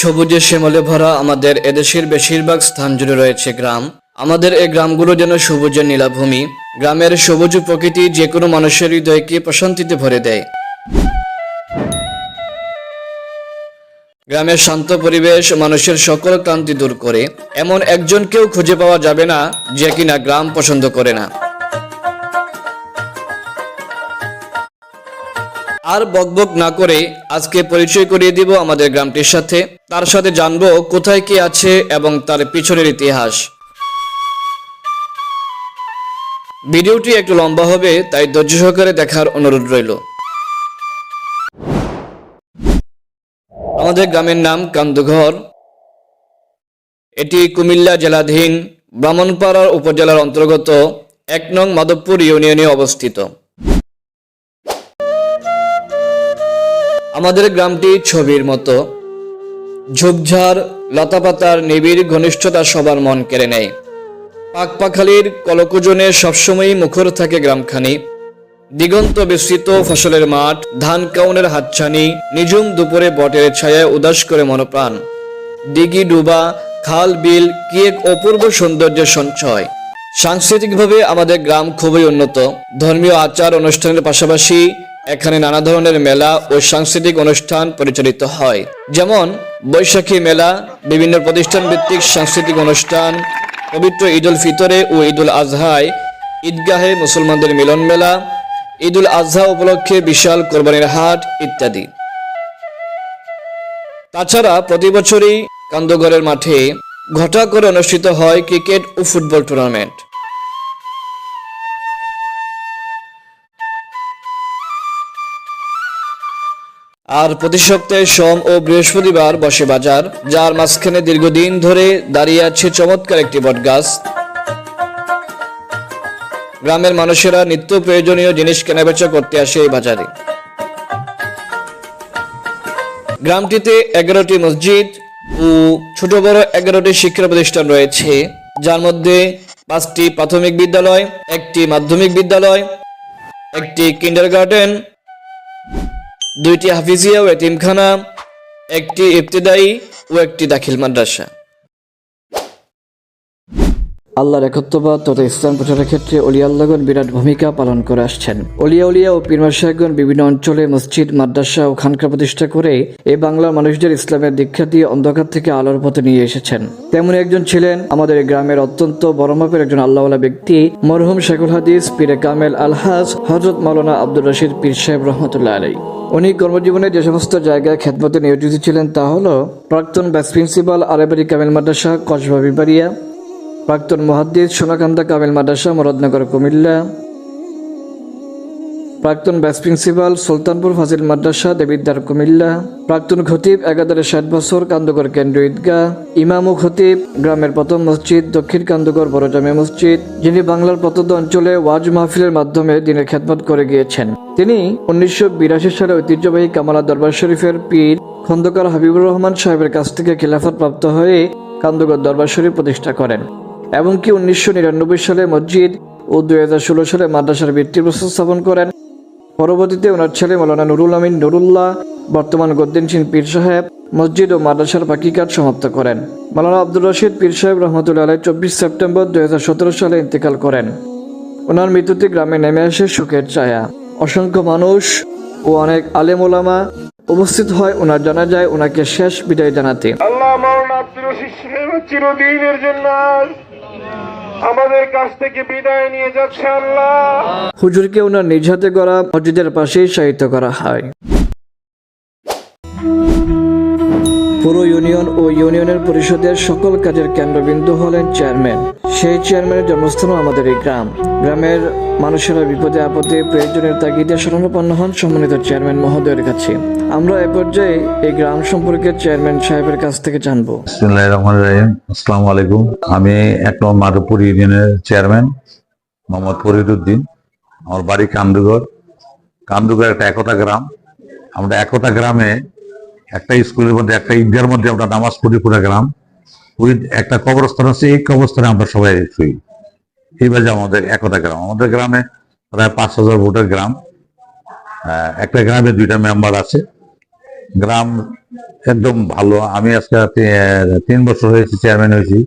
সবুজে শ্যামলে ভরা আমাদের এদেশের বেশিরভাগ স্থান জুড়ে রয়েছে গ্রাম। আমাদের এই গ্রামগুলো যেন সবুজের নীলাভূমি। গ্রামের সবুজ প্রকৃতি যে কোনো মানুষের হৃদয়কে প্রশান্তিতে ভরে দেয়। গ্রামের শান্ত পরিবেশ মানুষের সকল ক্লান্তি দূর করে। এমন একজনকেও খুঁজে পাওয়া যাবে না যে কিনা গ্রাম পছন্দ করে না। আর বকবক না করে আজকে পরিচয় করিয়ে দিব আমাদের গ্রামটির সাথে। তার সাথে জানব কোথায় কি আছে এবং তার পিছনের ইতিহাস। ভিডিওটি একটু লম্বা হবে, তাই ধৈর্য সহকারে দেখার অনুরোধ রইল। আমাদের গ্রামের নাম কান্দুঘর। এটি কুমিল্লা জেলাধীন ব্রাহ্মণপাড়ার উপজেলার অন্তর্গত এক নং মাধবপুর ইউনিয়নে অবস্থিত। আমাদের গ্রামটি ছবির মতো। ঝোপঝাড়, লতাপাতার নিবিড় ঘনিষ্ঠতা সবার মন কেড়ে নেয়। পাকপাখালির কলকুজনে সবসময়ই মুখর থাকে গ্রামখানি। দিগন্ত বিস্তৃত ফসলের মাঠ, ধান কাউনের হাতছানি নিঝুম দুপুরে বটের ছায়ায় উদাস করে মনপ্রাণ। দিঘি ডুবা, খাল, বিল কি এক অপূর্ব সৌন্দর্যের সঞ্চয়। সাংস্কৃতিকভাবে আমাদের গ্রাম খুবই উন্নত। ধর্মীয় আচার অনুষ্ঠানের পাশাপাশি এখানে নানা ধরনের মেলা ও সাংস্কৃতিক অনুষ্ঠান পরিচালিত হয়। যেমন বৈশাখী মেলা, বিভিন্ন প্রতিষ্ঠান ভিত্তিক সাংস্কৃতিক অনুষ্ঠান, পবিত্র ঈদুল ফিতরে ও ঈদুল আজহায়, ঈদগাহে মুসলমানদের মিলন মেলা ঈদুল আজহা উপলক্ষে বিশাল কোরবানির হাট ইত্যাদি। তাছাড়া প্রতি বছরই কান্দগড়ের মাঠে ঘটা করে অনুষ্ঠিত হয় ক্রিকেট ও ফুটবল টুর্নামেন্ট। আর প্রতি সপ্তাহে সোম ও বৃহস্পতিবার বসে বাজার, যার মাঝখানে দীর্ঘদিন ধরে দাঁড়িয়ে আছে চমৎকার একটি বটগাছ। গ্রামের মানুষেরা নিত্য প্রয়োজনীয় জিনিস কেনাবেচা করতে আসে এই বাজারে। গ্রামটিতে এগারোটি মসজিদ ও ছোট বড় এগারোটি শিক্ষা প্রতিষ্ঠান রয়েছে, যার মধ্যে পাঁচটি প্রাথমিক বিদ্যালয়, একটি মাধ্যমিক বিদ্যালয়, একটি কিন্ডার গার্ডেন দুইটি হাফিজিয়া ও এতিমখানা একটি ইবতেদায়ী ও একটি দাখিল মাদ্রাসা। আল্লাহর একত্ববাদ তথা ইসলাম প্রচারের ক্ষেত্রে অলিয়া আল্লাহগণ বিরাট ভূমিকা পালন করে আসছেন। অলিয়া উলিয়া ও পীরমা সাহেবগণ বিভিন্ন অঞ্চলে মসজিদ, মাদ্রাসা ও খানকা প্রতিষ্ঠা করে এই বাংলার মানুষদের ইসলামের দীক্ষা দিয়ে অন্ধকার থেকে আলোর পথে নিয়ে এসেছেন। তেমন একজন ছিলেন আমাদের গ্রামের অত্যন্ত বড় মাপের একজন আল্লাহওয়ালা ব্যক্তি, মরহুম শেখুল হাদিস, পীরে কামেল আলহাজ হজরত মাওলানা আব্দুর রশিদ পীর সাহেব রহমতুল্লাহ আলাই উনি কর্মজীবনে যে সমস্ত জায়গায় খেদমতে নিয়োজিত ছিলেন তা হল প্রাক্তন ব্যাস প্রিন্সিপাল আরেবারি কামেল মাদ্রাসা, কসবা বিবারিয়া প্রাক্তন মহাদ্দিস সোনাকান্দা কামেল মাদ্রাসা, মরদনগর, কুমিল্লা। প্রাক্তন ব্যাস প্রিন্সিপাল সুলতানপুর ফাজিল মাদ্রাসা দেবিদ্দার কুমিল্লা। প্রাক্তন খতিব একাধারে ষাট বছর কান্দগর কেন্দ্রীয় ঈদগাহ। ইমাম ও খতিব গ্রামের প্রথম মসজিদ, দক্ষিণ কান্দগর বড় জামে মসজিদ, যিনি বাংলার প্রত্যন্ত অঞ্চলে ওয়াজ মাহফিলের মাধ্যমে দিনের খেদমত করে গিয়েছেন। তিনি উনিশশো বিরাশি সালে ঐতিহ্যবাহী কামালা দরবার শরীফের পীর খন্দকার হাবিবুর রহমান সাহেবের কাছ থেকে খিলাফত প্রাপ্ত হয়ে কান্দগর দরবার শরীফ প্রতিষ্ঠা করেন। এমনকি উনিশশো নিরানব্বই সালে মসজিদ ও দুই হাজার ষোলো সালে মাদ্রাসার ভিত্তি ভিত্তিপ্রস্তর স্থাপন করেন। পরবর্তীতে ওনার ছেলে মৌলানা নুরুল আমিন নুরুল্লাহ, বর্তমান গদ্দিন সিং পীর সাহেব মসজিদ ও মাদ্রাসার বাকি কাজ সমাপ্ত করেন। মৌলানা আব্দুর রশিদ পীর সাহেব রহমতুল্লাহ আলাই চব্বিশ সেপ্টেম্বর দুই হাজার সতেরো সালে ইন্তেকাল করেন। ওনার মৃত্যুতে গ্রামে নেমে আসে সুখের ছায়া। অসংখ্য মানুষ ও অনেক আলেম ওলামা উপস্থিত হয় ওনার জানা যায় ওনাকে শেষ বিদায় জানাতে। আল্লাহ চিরদিনের জন্য আমাদের কাছ থেকে বিদায় নিয়ে যাচ্ছে আল্লাহ। হুজুরকে ওনার নিজ হাতে করা মসজিদের পাশেই সাহিত্য করা হয়। পুরো ইউনিয়ন ও ইউনিয়নের পরিষদের সকল কাজের কেন্দ্রবিন্দু হলেন চেয়ারম্যান। সেই চেয়ারম্যানের জন্মস্থানও আমাদের এই গ্রাম। গ্রামের মানুষেরা বিপদে, আপদে প্রয়োজনের তাগিদে শরণাপন্ন হন সম্মানিত চেয়ারম্যান মহোদয়ের কাছে। আমরা এ পর্যায়ে এই গ্রাম সম্পর্কে চেয়ারম্যান সাহেবের কাছ থেকে জানব। আসসালামু আলাইকুম। আমি এক নম্বর মাধবপুর ইউনিয়নের চেয়ারম্যান, মোহাম্মদ ফরিদুদ্দিন আমার বাড়ি কামদুগর কামদুগর একটা একতা গ্রাম। আমরা একতা গ্রামে একটা স্কুলের মধ্যে, একটা ঈদগার মধ্যে আমরা নামাজ পড়ি পুরো গ্রাম ওই একটা কবরস্থান আছে, এই কবরস্থানে আমরা সবাই শুই। এইভাবে আমাদের একতা গ্রাম। আমাদের গ্রামে প্রায় পাঁচ হাজার ভোটের গ্রাম। একটা গ্রামে দুইটা মেম্বার আছে। গ্রাম একদম ভালো। আমি আজকে তিন বছর হয়েছি চেয়ারম্যান হয়েছি।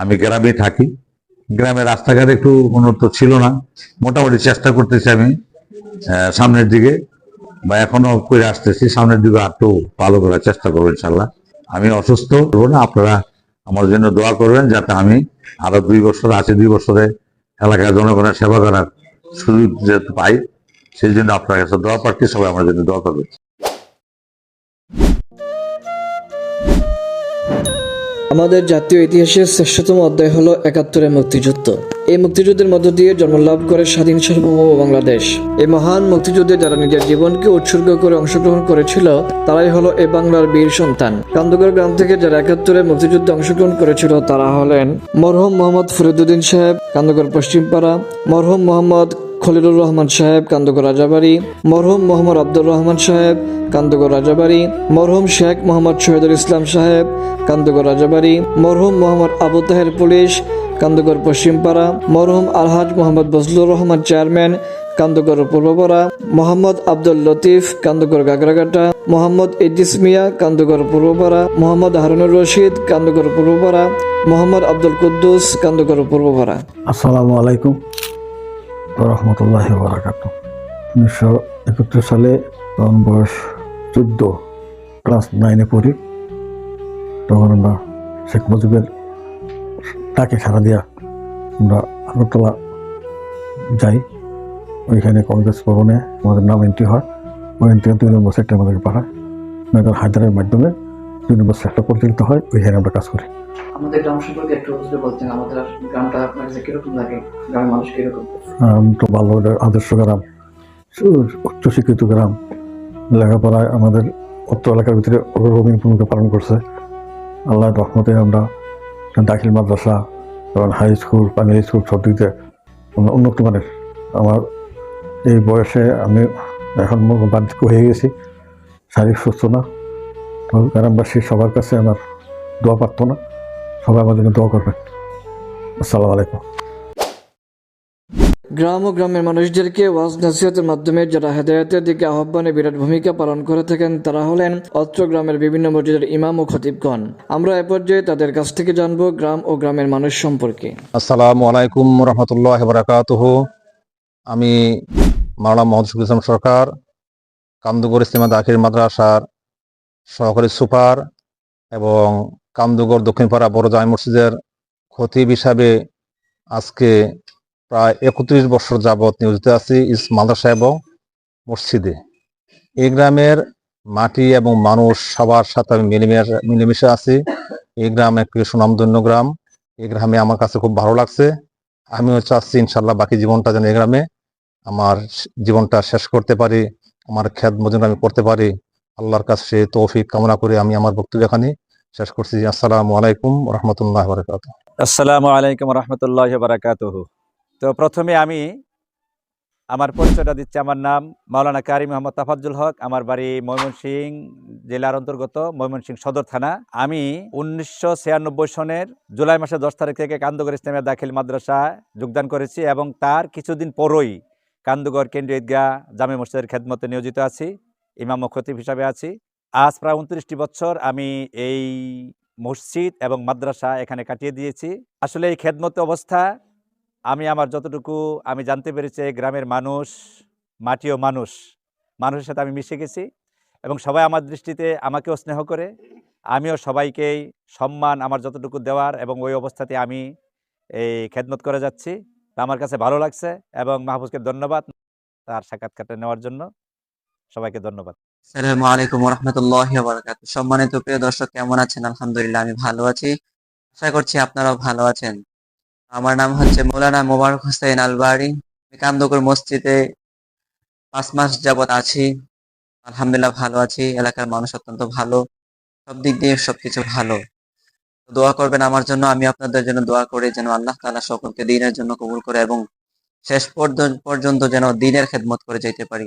আমি গ্রামে থাকি। গ্রামের রাস্তাঘাট একটু উন্নত ছিল না। মোটামুটি চেষ্টা করতেছি আমি সামনের দিকে। বা এখনও করে আসতেছি, সামনের দিকে আরও ভালো করার চেষ্টা করব ইনশাল্লাহ। আমি অসুস্থ, করব না, আপনারা আমার জন্য দোয়া করবেন যাতে আমি আরও দুই বছর আছে, দুই বছরে এলাকার জনগণের সেবা করার সুযোগ যেহেতু পাই, সেই জন্য আপনার কাছে দোয়া প্রার্থী সবাই আমার জন্য দোয়া করবেন। আমাদের জাতীয় ইতিহাসের শ্রেষ্ঠতম অধ্যায় হলো একাত্তরের মুক্তিযুদ্ধ। এই মুক্তিযুদ্ধের মধ্য দিয়ে জন্মলাভ করে স্বাধীন সার্বভৌম বাংলাদেশ। এই মহান মুক্তিযুদ্ধে যারা নিজের জীবনকে উৎসর্গ করে অংশগ্রহণ করেছিল, তারাই হলো এ বাংলার বীর সন্তান। কান্দগর গ্রাম থেকে যারা একাত্তরে মুক্তিযুদ্ধে অংশগ্রহণ করেছিল, তারা হলেন মরহম মোহাম্মদ ফরিদুদ্দিন সাহেব কান্দগর পশ্চিমপাড়া, মরহম মোহাম্মদ খলিলুর রহমান সাহেব কান্দগর রাজাবাড়ি। মরহুম মোহাম্মদ আব্দুর রহমান সাহেব কান্দগর রাজাবাড়ি। মরহুম শেখ মোহাম্মদ শহীদুল ইসলাম সাহেব কান্দগর রাজাবাড়ি। মরহুম মোহাম্মদ আবু তাহের পুলিশ, কান্দগর পশ্চিমপাড়া। মরহুম আলহাজ মোহাম্মদ বজলুর রহমান চেয়ারম্যান, কান্দগর পূর্বপাড়া। মোহাম্মদ আব্দুল লতিফ, কান্দগর গাগরাঘাটা মোহাম্মদ ইদ্রিস মিয়া, কান্দগর পূর্বপাড়া। মোহাম্মদ হারুনুর রশিদ, কান্দগর পূর্বপাড়া। মোহাম্মদ আব্দুল কুদ্দুস, কান্দগর পূর্বপাড়া। আসসালামু আলাইকুম। রহমতুল্লাহ বারাকাত উনিশশো একত্রিশ সালে তখন বয়স চোদ্দ, ক্লাস নাইনে পড়ি। তখন আমরা শেখ মুজিবের তাকে সারা দিয়া আমরা আগরতলা যাই। ওইখানে কংগ্রেস ভবনে আমাদের নাম এন্ট্রি হয়। ওইখান থেকে দুই নম্বর সেক্টর আমাদেরকে পাঠায়। হায়দারের মাধ্যমে। নম্বর সেক্টর পরিচালিত হয় ওইখানে আমরা কাজ করি। আমাদের গ্রাম সম্পর্কে একটু বুঝতে বলতেন আমাদের গ্রামটা আপনার কাছে কীরকম লাগে গ্রামের মানুষ কীরকম? তো ভালো আদর্শ গ্রাম উচ্চশিক্ষিত গ্রাম। লেখাপড়ায় আমাদের অত্র এলাকার ভিতরে অগ্রগমী ভূমিকা পালন করছে। আল্লাহ রহমতে আমরা দাখিল মাদ্রাসা এবং হাই স্কুল প্রাইমারি স্কুল সব দিক দিয়ে উন্নত মানের। আমার এই বয়সে আমি এখন বার্ধক্য হয়ে গেছি শারীরিক সুস্থ না। গ্রামবাসী সবার কাছে আমার দোয়া প্রার্থনা। সবাই আমার জন্য দোয়া করবেন। আসসালামু আলাইকুম। গ্রাম ও গ্রামের মানুষদেরকে ওয়াজ নসিহতের মাধ্যমে যারা হেদায়তের দিকে আহ্বানে বিরাট ভূমিকা পালন করে থাকেন তারা হলেন অত্র গ্রামের বিভিন্ন মসজিদের ইমাম ও খতিবগণ। আমরা এ পর্যায়ে তাদের কাছ থেকে জানব গ্রাম ও গ্রামের মানুষ সম্পর্কে। আসসালামু আলাইকুম রহমতুল্লাহ বারাকাতুহ। আমি মাওলানা মোহাম্মদ ইসলাম সরকার কামদুগর ইসলামা দাখিল মাদ্রাসার সহকারী সুপার এবং কামদুগর দক্ষিণপাড়া বড় জামি মসজিদের খতিব হিসাবে আজকে প্রায় একত্রিশ বছর যাবৎ নিয়োজিত আছি ইস মাদ্রাসা এবং মসজিদে। এই গ্রামের মাটি এবং মানুষ সবার সাথে আমি মিলেমিশে মিলেমিশে আছি। এই গ্রাম একটি সুনামধন্য গ্রাম। এই গ্রামে আমার কাছে খুব ভালো লাগছে। আমিও চাচ্ছি ইনশাল্লাহ বাকি জীবনটা যেন এই গ্রামে আমার জীবনটা শেষ করতে পারি, আমার খ্যাত মজন আমি করতে পারি। আল্লাহর কাছে সে তৌফিক কামনা করে আমি আমার বক্তব্য এখানে শেষ করছি। আসসালামু আলাইকুম রহমতুল্লাহ বরকাত আসসালামু আলাইকুম রহমতুল্লাহ বারাকাতুহু তো প্রথমে আমি আমার পরিচয়টা দিচ্ছি। আমার নাম মাওলানা কারি মোহাম্মদ তাফাজ্জুল হক। আমার বাড়ি ময়মনসিং জেলার অন্তর্গত ময়মনসিং সদর থানা। আমি উনিশশো ছিয়ানব্বই সনের জুলাই মাসের দশ তারিখ থেকে কান্দগর ইসলামিয়া দাখিল মাদ্রাসায় যোগদান করেছি এবং তার কিছুদিন পরই কান্দগর কেন্দ্রীয় ঈদগাহ জামে মসজিদের খেদমতে নিয়োজিত আছি। ইমাম খতিব হিসাবে আছি। আজ প্রায় উনত্রিশটি বছর আমি এই মসজিদ এবং মাদ্রাসা এখানে কাটিয়ে দিয়েছি। আসলে এই খেদমত অবস্থা, আমি আমার যতটুকু আমি জানতে পেরেছি গ্রামের মানুষ, মাটিও মানুষ, মানুষের সাথে আমি মিশে গেছি এবং সবাই আমার দৃষ্টিতে আমাকেও স্নেহ করে। আমিও সবাইকেই সম্মান আমার যতটুকু দেওয়ার এবং ওই অবস্থাতে আমি এই খেদমত করে যাচ্ছি। আমার কাছে ভালো লাগছে এবং মাহফুজকে ধন্যবাদ তার সাক্ষাৎকারটা নেওয়ার জন্য। সবাইকে ধন্যবাদ। আসসালামু আলাইকুম রহমতুল্লাহ বারাকাত সম্মানিত প্রিয় দর্শক, কেমন আছেন? আলহামদুলিল্লাহ, আমি ভালো আছি। আশা করছি আপনারাও ভালো আছেন। আমার নাম হচ্ছে মৌলানা মোবারক হোসেন আলবাড়ি আমি কান্দকুর মসজিদে পাঁচ মাস যাবত আছি। আলহামদুলিল্লাহ ভালো আছি। এলাকার মানুষ অত্যন্ত ভালো। সব দিক দিয়ে সবকিছু ভালো। দোয়া করবেন আমার জন্য। আমি আপনাদের জন্য দোয়া করি যেন আল্লাহ তাআলা সকলকে দিনের জন্য কবুল করে এবং শেষ পর্যন্ত যেন দিনের খেদমত করে যেতে পারি।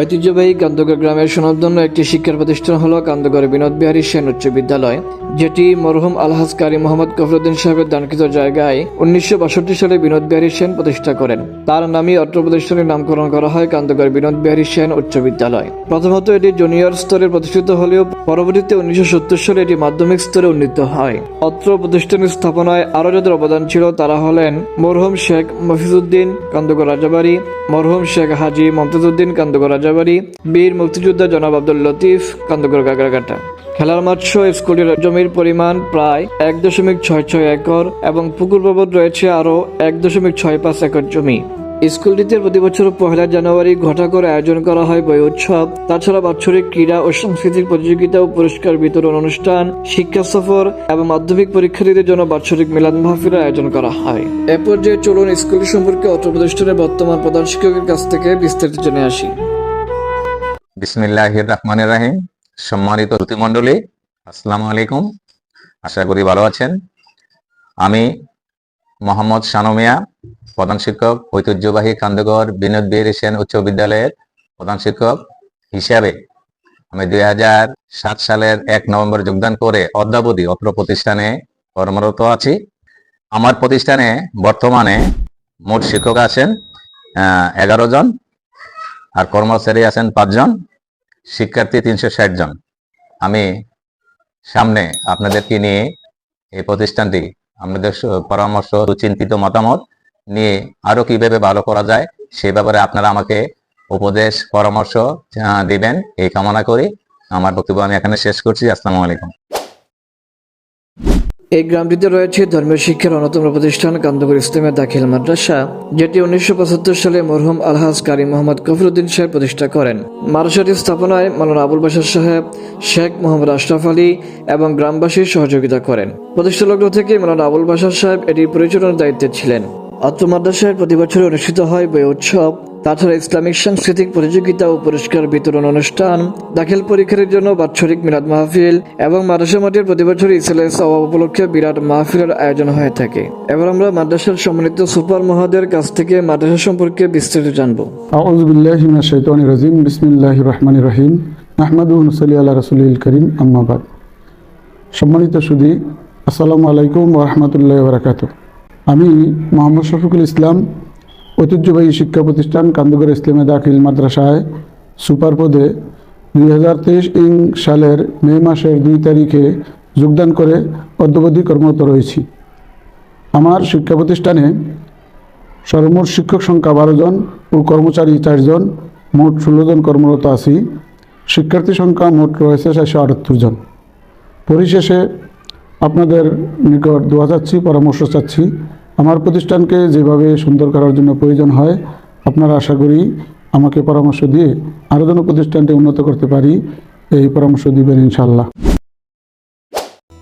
ঐতিহ্যবাহী কান্দগর গ্রামের সুনামধন্য একটি শিক্ষা প্রতিষ্ঠান হল কান্দগর বিনোদ বিহারী সেন উচ্চ বিদ্যালয়, যেটি মরহুম আলহাজ কারি মোহাম্মদ কফরুদ্দিন সাহেবের দানকৃত জায়গায় উনিশশো বাষট্টি সালে বিনোদ বিহারী সেন প্রতিষ্ঠা করেন। তার নামই অত্র প্রতিষ্ঠানের নামকরণ করা হয় কান্দগর বিনোদ বিহারী সেন উচ্চ বিদ্যালয়। প্রথমত এটি জুনিয়র স্তরে প্রতিষ্ঠিত হলেও পরবর্তীতে উনিশশো সত্তর সালে এটি মাধ্যমিক স্তরে উন্নীত হয়। অত্র প্রতিষ্ঠানের স্থাপনায় আরও যাদের অবদান ছিল তারা হলেন মরহুম শেখ মফিজুদ্দিন কান্দগর রাজাবাড়ি, মরহুম শেখ হাজি মমতাজউদ্দিন কান্দগর রাজাবাড়ি, বীর মুক্তিযোদ্ধা জনাব আব্দুল লতিফ কান্দগর গাগরাঘাটা খেলার মাঠ স্কুলের জমির পরিমাণ প্রায় এক দশমিক ছয় ছয় একর এবং পুকুর বাবদ রয়েছে আরও এক দশমিক ছয় পাঁচ একর জমি। স্কুলটিতে প্রতি বছর পহেলা জানুয়ারি ঘটা করে আয়োজন করা হয় বই উৎসব। তাছাড়া বাৎসরিক ক্রীড়া ও সাংস্কৃতিক প্রতিযোগিতা ও পুরস্কার বিতরণ অনুষ্ঠান, শিক্ষা সফর এবং মাধ্যমিক পরীক্ষার্থীদের জন্য বাৎসরিক মিলাদ মাহফিলের আয়োজন করা হয়। এ পর্যায়ে চলুন স্কুলটি সম্পর্কে অত্র প্রতিষ্ঠানের বর্তমান প্রধান শিক্ষকের কাছ থেকে বিস্তারিত জেনে আসি। বিসমিল্লাহ রহমানের রাহিম সম্মানিত শ্রুতিমণ্ডলী, আসসালামু আলাইকুম। আশা করি ভালো আছেন। আমি মোহাম্মদ শানমিয়া প্রধান শিক্ষক, ঐতিহ্যবাহী কান্দগর বিনোদ বীর সেন উচ্চ বিদ্যালয়ের প্রধান শিক্ষক হিসাবে আমি দুই সাত সালের এক নভেম্বর যোগদান করে অদ্যাবধি অত্র প্রতিষ্ঠানে কর্মরত আছি। আমার প্রতিষ্ঠানে বর্তমানে মোট শিক্ষক আছেন এগারো জন আর কর্মচারী আছেন পাঁচজন শিক্ষার্থী তিনশো ষাট জন। আমি সামনে আপনাদেরকে নিয়ে এই প্রতিষ্ঠানটি আপনাদের স- পরামর্শ চিন্তিত মতামত নিয়ে আরও কীভাবে ভালো করা যায় সে ব্যাপারে আপনারা আমাকে উপদেশ, পরামর্শ দিবেন এই কামনা করি। আমার বক্তব্য আমি এখানে শেষ করছি। আসসালামু আলাইকুম। এই গ্রামটিতে রয়েছে ধর্মীয় শিক্ষার অন্যতম প্রতিষ্ঠান কান্দপুর ইসলামের দাখিল মাদ্রাসা, যেটি উনিশশো পঁচাত্তর সালে মরহুম আলহাজ কারি মোহাম্মদ কফরুদ্দিন সাহেব প্রতিষ্ঠা করেন। মাদ্রাসাটির স্থাপনায় মালানা আবুল বাসার সাহেব, শেখ মোহাম্মদ আশরাফ আলী এবং গ্রামবাসীর সহযোগিতা করেন। প্রতিষ্ঠা লগ্ন থেকে মালানা আবুল বাসার সাহেব এটির পরিচালনার দায়িত্বে ছিলেন। অত্র মাদ্রাসায় প্রতি বছর অনুষ্ঠিত হয় বই উৎসব। তাছাড়া ইসলামিক সাংস্কৃতিক প্রতিযোগিতা ও পুরস্কার বিতরণ অনুষ্ঠান, দাখিল পরীক্ষার জন্য বাৎসরিক মিলাদ মাহফিল এবং মাদ্রাসা মাঠের প্রতি বছর ইসলাম উপলক্ষে বিরাট মাহফিলের আয়োজন হয়ে থাকে। এবার আমরা মাদ্রাসার সম্মানিত সুপার মহাদের কাছ থেকে মাদ্রাসা সম্পর্কে বিস্তারিত জানব। রহিম। করিম সম্মানিত সুদী আসসালামু আলাইকুম রহমতুল্লাহ বরাকাত আমি মোহাম্মদ শফিকুল ইসলাম ঐতিহ্যবাহী শিক্ষা প্রতিষ্ঠান কান্দুগর ইসলামে দাখিল মাদ্রাসায় সুপার পদে দুই হাজার তেইশ ইং সালের মে মাসের দুই তারিখে যোগদান করে অদ্যবধি কর্মরত রয়েছি। আমার শিক্ষা প্রতিষ্ঠানে সর্বমোট শিক্ষক সংখ্যা বারো জন ও কর্মচারী চারজন মোট ষোলো জন কর্মরত আছি। শিক্ষার্থী সংখ্যা মোট রয়েছে চারশো আটাত্তর জন। পরিশেষে আপনাদের নিকট দোয়া চাচ্ছি, পরামর্শ চাচ্ছি। আমার প্রতিষ্ঠানকে যেভাবে সুন্দর করার জন্য প্রয়োজন হয়, আপনারা আশা করি আমাকে পরামর্শ দিয়ে আরও যেন প্রতিষ্ঠানটি উন্নত করতে পারি, এই পরামর্শ দিবেন ইনশাল্লাহ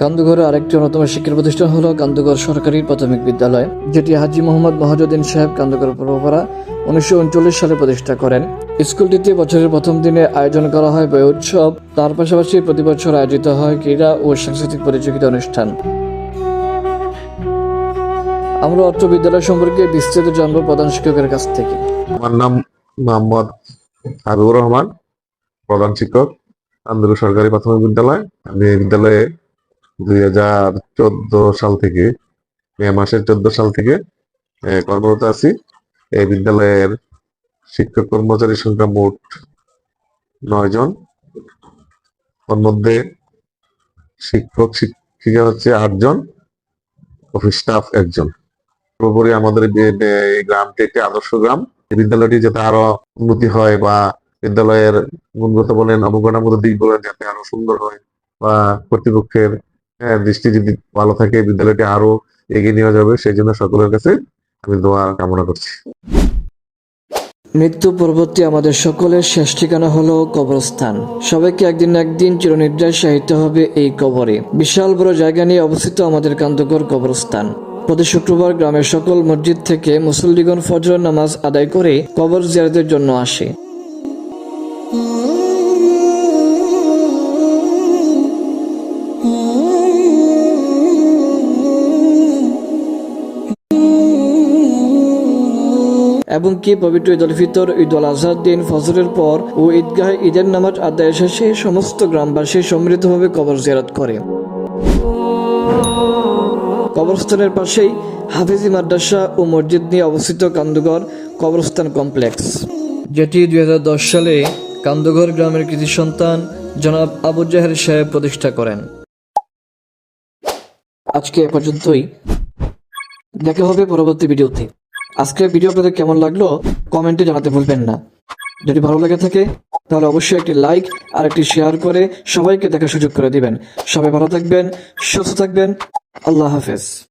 কান্দুঘরের আরেকটি অন্যতম শিক্ষা প্রতিষ্ঠান হলো কান্দুঘর সরকারি প্রাথমিক বিদ্যালয়, যেটি হাজি মোহাম্মদ মহাজুদ্দিন সাহেব কান্দুঘর পূর্বপাড়া উনিশশো উনচল্লিশ সালে প্রতিষ্ঠা করেন। স্কুলটিতে বছরের প্রথম দিনে আয়োজন করা হয় বই উৎসব, তার পাশাপাশি প্রতি বছর আয়োজিত হয় ক্রীড়া ও সাংস্কৃতিক প্রতিযোগিতা অনুষ্ঠান। আমরা অত্র বিদ্যালয় সম্পর্কে বিস্তারিত জানব প্রধান শিক্ষকের কাছ থেকে। আমার নাম মোহাম্মদ হাবিবুর রহমান, প্রধান শিক্ষক, আন্দুর সরকারি প্রাথমিক বিদ্যালয়। আমি এই বিদ্যালয়ে দুই হাজার চোদ্দ সাল থেকে, মে মাসের চোদ্দ সাল থেকে কর্মরত আছি। এই বিদ্যালয়ের শিক্ষক কর্মচারীর সংখ্যা মোট নয় জন। ওর মধ্যে শিক্ষক শিক্ষিকা হচ্ছে আটজন অফিস স্টাফ একজন। পুরোপুরি আমাদের এই গ্রামটি একটি আদর্শ গ্রাম বিদ্যালয়টি যাতে আরও উন্নতি হয় বা বিদ্যালয়ের গুণগত বলেন দিক বলেন যাতে আরও সুন্দর হয় বা কর্তৃপক্ষের দৃষ্টি যদি ভালো থাকে বিদ্যালয়টি আরও এগিয়ে নেওয়া যাবে। সেই জন্য সকলের কাছে আমি দোয়া কামনা করছি। মৃত্যু পরবর্তী আমাদের সকলের শেষ ঠিকানা হলো কবরস্থান। সবাইকে একদিন একদিন চিরনিদ্রায় সাহিত্য হবে এই কবরে। বিশাল বড় জায়গা নিয়ে অবস্থিত আমাদের কান্তকর কবরস্থান। প্রতি শুক্রবার গ্রামের সকল মসজিদ থেকে মুসল্লিগণ ফজর নামাজ আদায় করে কবর জিয়ারতের জন্য আসে। এবং কি পবিত্র ঈদ উল ফিতর, ঈদ উল আজহার দিন, ফজরের পর ও ঈদগাহে ঈদের নামাজ আদায় শেষে সমস্ত গ্রামবাসী সম্মিলিতভাবে কবর জিয়ারত করে। কবরস্থানের পাশেই হাফিজি মাদ্রাসা ও মসজিদ নিয়ে অবস্থিত কান্দুগড় কবরস্থান কমপ্লেক্স। যেটি দুই হাজার দশ সালে কান্দুগড় গ্রামের কৃতি সন্তান জনাব আবু জাহের সাহেব প্রতিষ্ঠা করেন। আজকে এ পর্যন্তই। দেখা হবে পরবর্তী ভিডিওতে। আজকের ভিডিও আপনাদের কেমন লাগল কমেন্টে জানাতে ভুলবেন না। যদি ভালো লাগে থাকে তাহলে অবশ্যই একটি লাইক আর একটি শেয়ার করে সবাইকে দেখার সুযোগ করে দিবেন। সবাই ভালো থাকবেন সুস্থ থাকবেন আল্লাহ হাফেজ